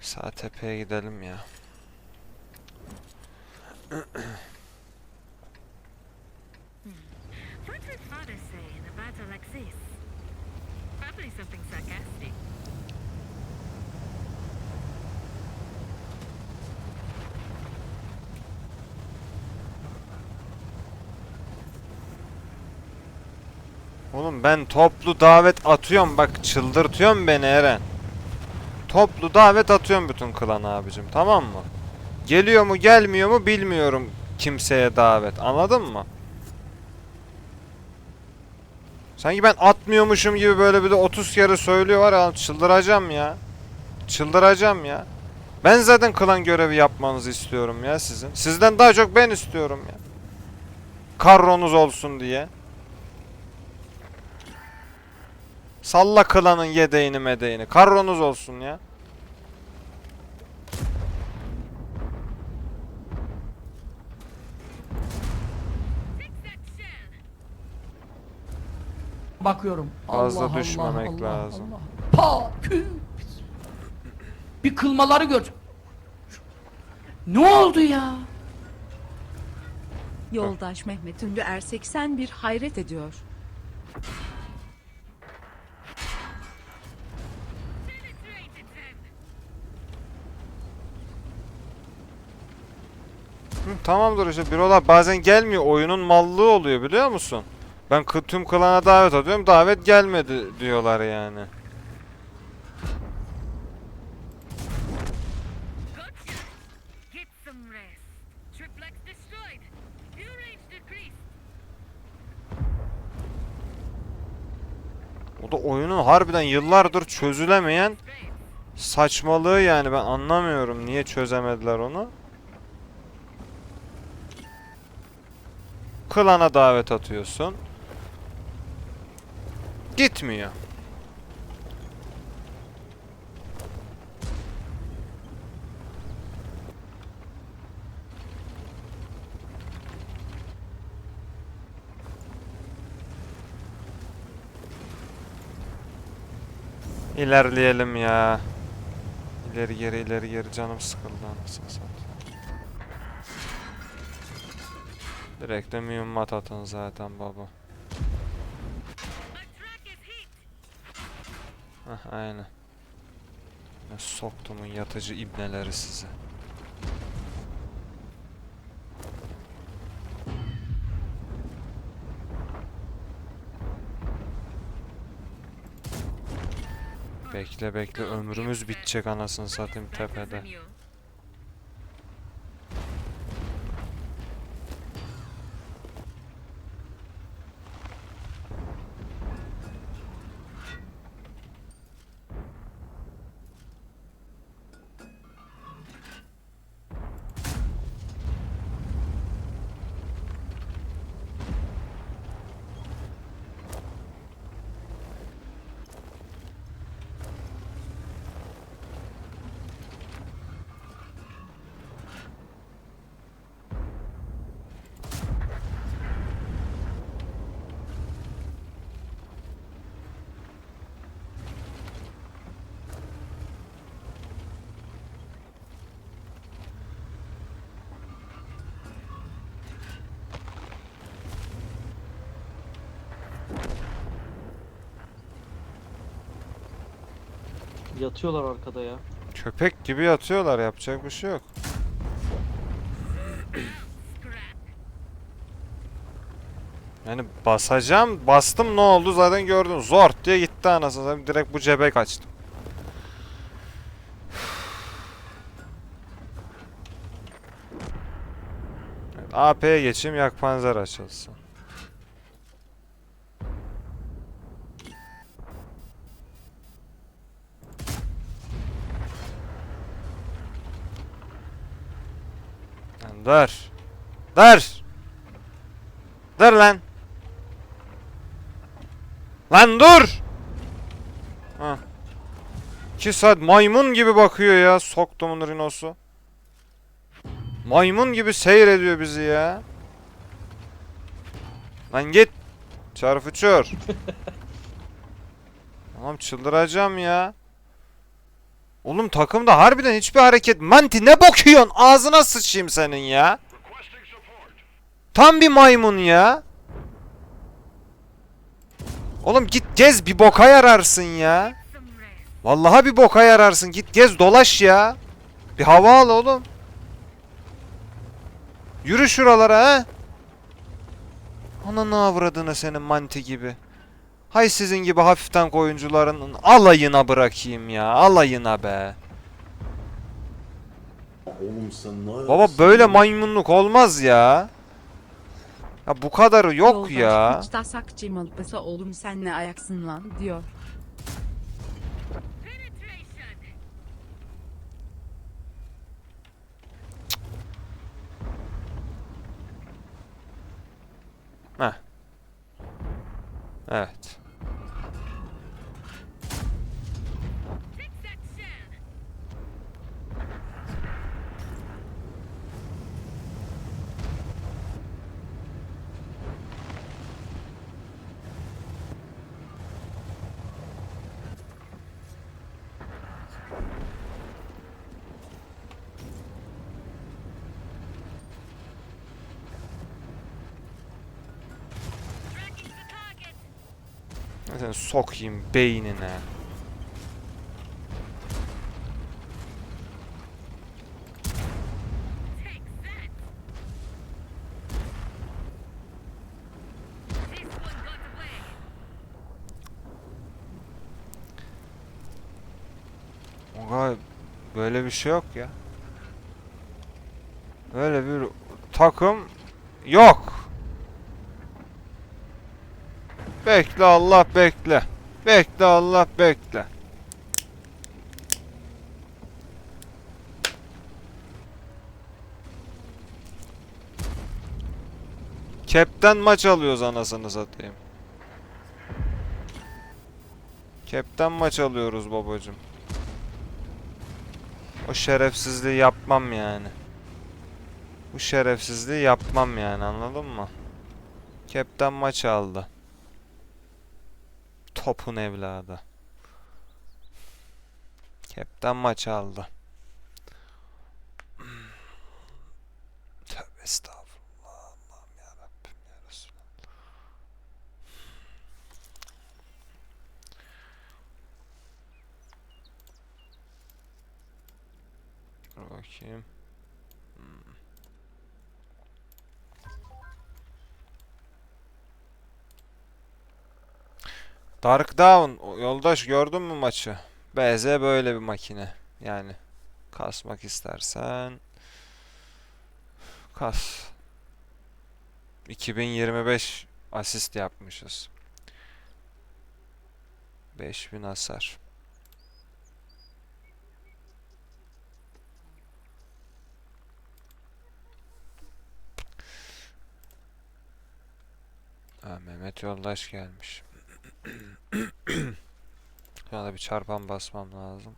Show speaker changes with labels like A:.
A: Sağ tepeye gidelim ya. Oğlum ben toplu davet atıyorum bak çıldırtıyorum beni Eren. Toplu davet atıyorum bütün klan abicim tamam mı? Geliyor mu gelmiyor mu bilmiyorum kimseye davet anladın mı? Sanki ben atmıyormuşum gibi böyle bir de 30 kere söylüyor var ya çıldıracağım ya. Çıldıracağım ya. Ben zaten klan görevi yapmanızı istiyorum ya sizin. Sizden daha çok ben istiyorum ya. Karronuz olsun diye. Salla klanın yedeğini medeğini. Karronuz olsun ya.
B: Bakıyorum.
A: Fazla
B: Allah,
A: düşmemek
B: Allah,
A: lazım.
B: Allah. Pa, pü. Bir kılmaları gör. Ne oldu ya?
C: Yoldaş Mehmet Ünlü Er 81 hayret ediyor.
A: Tamamdır işte bürolar bazen gelmiyor oyunun mallığı oluyor biliyor musun? Ben tüm klana davet atıyorum davet gelmedi diyorlar yani. O da oyunun harbiden yıllardır çözülemeyen saçmalığı yani ben anlamıyorum niye çözemediler onu. Klana davet atıyorsun. Gitmiyor. İlerleyelim ya. İleri geri ileri geri canım sıkıldı anasını satayım. Direkt de mühimmat atın zaten baba. Heh aynen. Ne soktumun yatıcı ibneleri size. Bekle bekle ömrümüz bitecek anasını satayım tepede.
D: Yatıyorlar arkada ya.
A: Köpek gibi yatıyorlar yapacak bir şey yok. Yani basacağım bastım ne oldu zaten gördün zort diye gitti anasını satayım direkt bu cebe kaçtım. Evet, AP'ye geçeyim yak panzer açılsın. Lan dur. Dur. Dur lan. Lan dur. Ha. 2 saat maymun gibi bakıyor ya soktumun rinosu. Maymun gibi seyrediyor bizi ya. Lan git. Çarpıçıyor. Tamam çıldıracağım ya. Oğlum takımda harbiden hiçbir hareket. Manti ne bakıyorsun? Ağzına sıçayım senin ya. Tam bir maymun ya. Oğlum git gez bir boka yararsın ya. Vallahi bir boka yararsın. Git gez dolaş ya. Bir hava al oğlum. Yürü şuralara ha. Ananı avradını senin manti gibi. Hay sizin gibi hafiften oyuncuların alayına bırakayım ya. Alayına be.
E: Oğlum sen ne
A: Baba böyle maymunluk olmaz ya. Ya bu kadarı yok
C: Yoldaş
A: ya.
C: uçta sakçı malıpası oğlum sen ne ayaksın lan diyor.
F: Penetration.
A: Evet. Zaten sokayım beynine. Oga böyle bir şey yok ya. Böyle bir takım yok. Bekle Allah bekle. Bekle Allah bekle. Kepten maç alıyoruz anasını satayım. Kepten maç alıyoruz babacım. O şerefsizliği yapmam yani. Bu şerefsizliği yapmam yani anladın mı? Kepten maç aldı. Topun evladı. Kepten maç aldı. Tövbe estağfurullah. Allah'ım yarabbim ya Resulallah. Bakayım. Hmm. Dark Dawn o- yoldaş gördün mü maçı? BZ böyle bir makine. Yani kasmak istersen kas. 2025 asist yapmışız. 5000 hasar. Ha, Mehmet Yoldaş gelmiş. Şu anda bir çarpan basmam lazım.